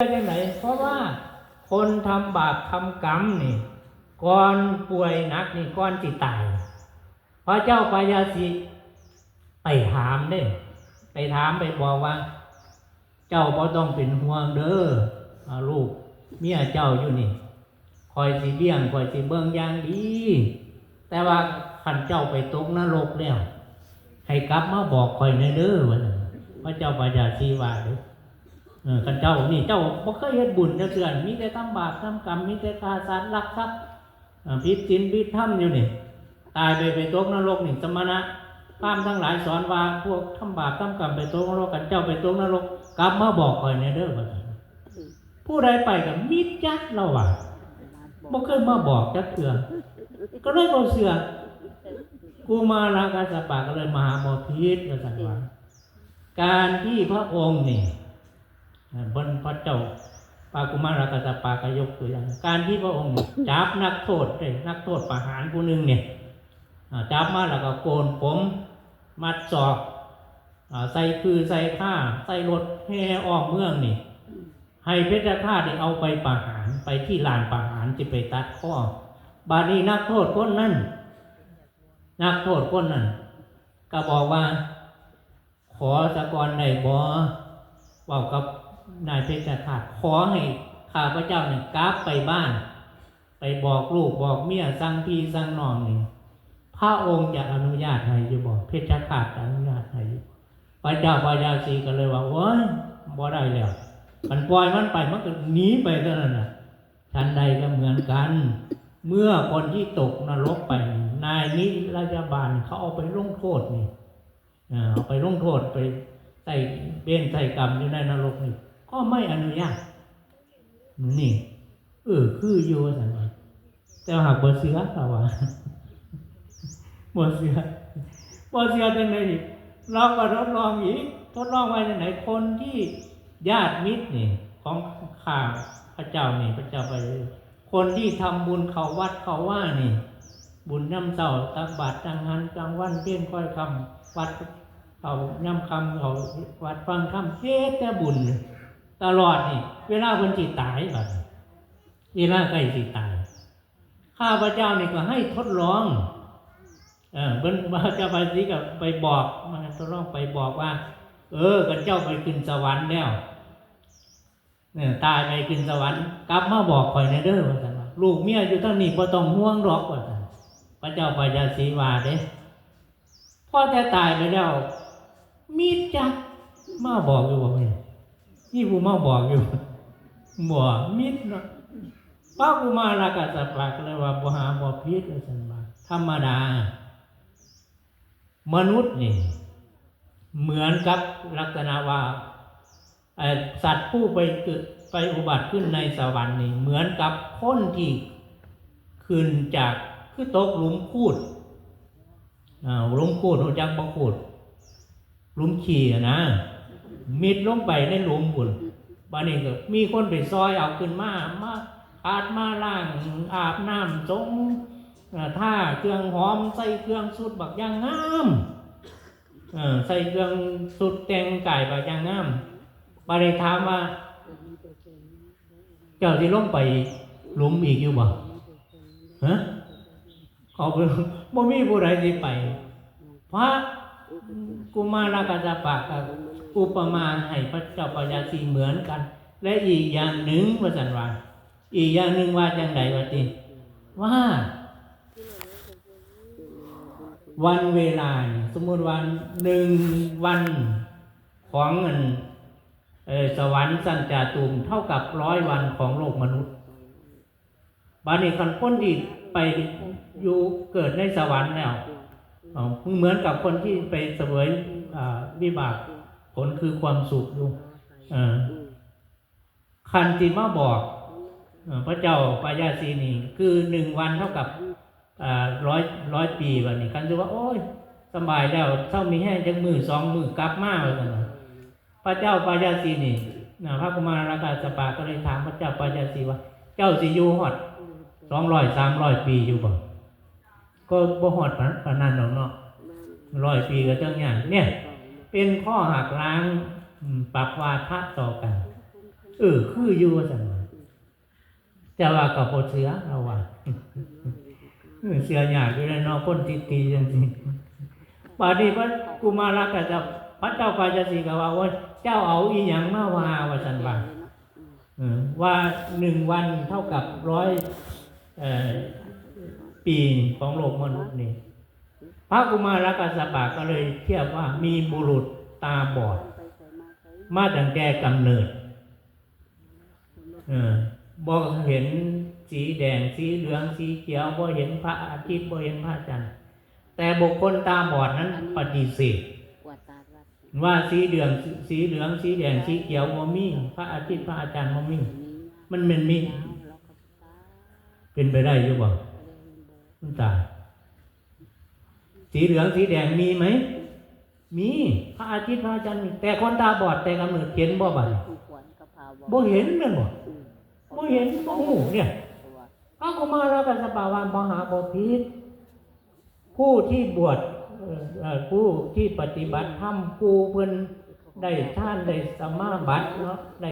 จังไหนเพราะว่าคนทำบาปทำกรรมนี่ก่อนป่วยหนักนี่ก่อนจิตาย พระเจ้าปายาสิไปถามเด้ไปถามไปบอกว่า เจ้าบ่ต้องเป็นห่วงเด้อลูกเมียเจ้าอยู่นี่คอยสิเบี้ยงคอยสิเบิ่งอย่างดี แต่ว่าขันเจ้าไปตกนรกแล้วให้กลับมาบอกคอยในเด้อว่าซั่นพระเจ้าปายาสีว่าเด้อ กันเจ้านี่เจ้าบ่เคยเฮ็ดบุญจักเทื่อนมีแต่ทำบาปทำกรรมมีแต่ฆ่าสัตว์ลักทรัพย์อ่าผิดศีลผิดธรรมอยู่นี่ตายไปไปตกนรกนี่สมณะพรามทั้งหลายสอนว่าพวกทำบาปทำกรรมไปตกนรกกันเจ้าไปตกนรกกลับมาบอกคอยในเด้อว่าซั่นผู้ใดไปกับมิดจักเราว่าบ่เคยมาบอกจักเทื่อก็เลยบ่เชื่อกูมาลากาสปะก็เลยมาหาหมอพิษว่าซั่นว่าการที่พระองค์นี่ บนพระเจ้าปากุมารกษัตปากยกตัวอย่าง การที่พระองค์จับนักโทษนักโทษประหารผู้หนึ่งเนี่ยจับมาแล้วก็โกนผมมัดศอกใส่คือใส่ผ้าใส่รถแห่ออกเมืองนี่ ให้เพชรฆาตนี่เอาไปประหารไปที่ลานประหารจะไปตัดข้อบาดนี้นักโทษคนนั้นนักโทษคนนั้นก็บอกว่า ขอสะกอนในบ่เว่ากับ นายเพชรฆาตขอให้ข้าพเจ้าเนี่ยกลับไปบ้าน ไปบอกลูกบอกเมียสั่งพี่สั่งน้องนี่พระองค์จะอนุญาตให้อยู่บอกเพชรฆาตอนุญาตให้อยู่พระเจ้าพญาสีก็เลยว่าโอ้ยบ่ได้แล้ว มันปล่อยมันไปมันก็หนีไปเท่านั้นน่ะทันใดก็เหมือนกัน เมื่อคนที่ตกนรกไป นายนิราชบาลเขาเอาไปลงโทษนี่เอาไปลงโทษไปใส่เบนใส่กรรมอยู่ในนรกนี่ ก็ไม่อนุญาตนี่เออคืออยู่สันว่าแต่หากบ่เสือเราว่าบ่เสือบ่เสือจังไดนี่เราก็ทดลองอีกทดลองไว้จังไหนคนที่ญาติมิตรนี่ ของข้าพระเจ้านี่พระเจ้าไปเลยคนที่ทำบุญเขาวัดเขาว่านี่ บุญน้ำเจ้าตักบาตรจังหันกลางวันเพี้ยนค่อยคำวัดเขาย่ำคำเขาวัดฟังคำเฮ็ดแต่บุญ ตลอดนี่ เวลาคนจิตตายบัดเวลาใกล้สิตายข้าพเจ้านี่ก็ให้ทดลอง เออเพิ่นว่าเจ้าไปสิกับไปบอกมาทดลองไปบอกว่า เออกันเจ้าไปขึ้นสวรรค์แล้วเนี่ยตายไปขึ้นสวรรค์กลับมาบอกคอยในเด้อว่าซั่นว่าลูกเมียอยู่ทั้งนี้บ่ต้องห่วงดอกว่าซั่นพระเจ้าปยาสีวาเด้พ่อแต่ตายไปแล้วมีจักมาบอกอยู่บ่เนี่ย นี่ผู้มาบอกอยู่บ่มิดเนาะป้ากูมาลากาสัปากเลยว่าบ่หาบ่พิษเลยสันว่าธรรมดา มนุษย์นี่ เหมือนกับลักษณะว่าสัตว์ผู้ไปเกิดไปอุบัติขึ้นในสวรรค์นี่ เหมือนกับคนที่ขึ้นจากคือตกหลุมคูดอ่าหลุมคูดหัวจักบ่คูดหลุมขี่นะ มิดลงไปในหลุมบุญบานนี้ก็มีคนไปซอยเอาขึ้นมามาอาดมาล่างอาบน้ำจงท่าเครื่องหอมใส่เครื่องสุดบักย่างงามใส่เครื่องสุดแต่งกายบักย่างงามบานนี้ถามว่าเจ้าที่ลงไปหลุมอีกอยู่บ่ฮะเขาไปบ่มีผู้ใดที่ไปพระ กุมารกาจปะกับอุปมาให้พระเจ้าปยาสีเหมือนกัน และอีกอย่างหนึ่งว่าสันว่าอีกอย่างหนึ่งว่าจังไดว่าติว่า วันเวลา สมมติวันหนึ่งวันของเงินสวรรค์สันจาตุมเท่ากับร้อยวันของโลกมนุษย์บานี้คันพ้นที่ไปอยู่เกิดในสวรรค์แล้ว เหมือนกับคนที่ไปเสวยวิบากผลคือความสุขอยู่เอ่อคันติมาบอกอพระเจ้าปายาสีนี่คือหนึ่งวันเท่ากับร้อยร้อยปีแบบนี้คันจะว่าโอ้ยสบายแล้วเท่ามีแห้งจักมือสองมือกลับมาเลยนะพระเจ้าปายาสีนี่นะพระกุมารราชาสปาก็เลยถามพระเจ้าปายาสีว่า เจ้าสิอยู่หอดสองร้อยสามร้อยปีอยู่บ่ ก็บ่หอดปานปานนั้นหรอกเนาะร้อยปีก็จังอย่างเนี่ย เป็นข้อหักล้างอืมปรับวาทะต่อกัน เออ คืออยู่ว่าซั่นว่าแต่ว่าก็บ่เสือเราว่าเออเสือยากอยู่แล้วเนาะคนติตีจังซี่บาดนี้พระกุมารก็จะพระเจ้าปายสีก็ว่าโอ้ยเจ้าเอาอีหยังมาว่าว่าซั่นว่าเออว่าหนึ่งวันเท่ากับร้อยเอ่อ ปีของโลกมนุษย์นี่พระกุมารกัสสปะก็เลยเทียบว่ามีบุรุษตาบอด มาตั้งแต่กำเนิดเออบอกเห็นสีแดงสีเหลืองสีเขียวบ่เห็นพระอาทิตย์บ่เห็นพระจันทร์แต่บุคคลตาบอดนั้นปฏิเสธว่าสีเหลืองสีเหลืองสีแดงสีเขียวบ่มีพระอาทิตย์พระอาจารย์บ่มีมันเป็นมีเป็นไปได้หรือยู่บ่ มันตายสีเหลืองสีแดงมีไหม มีพระอาทิตย์พระอาจารย์มีแต่คนตาบอดแต่กำเนิดเห็นบ่บัดนี้บ่เห็นแม่นบ่บ่เห็นบ่ฮู้เนี่ยพระกุมารกัสสปะวานบ่หาบ่ผิดผู้ที่บวชเอ่อเอ่อผู้ที่ปฏิบัติธรรมผู้เพิ่นได้ท่านได้สมาบัติเนาะได้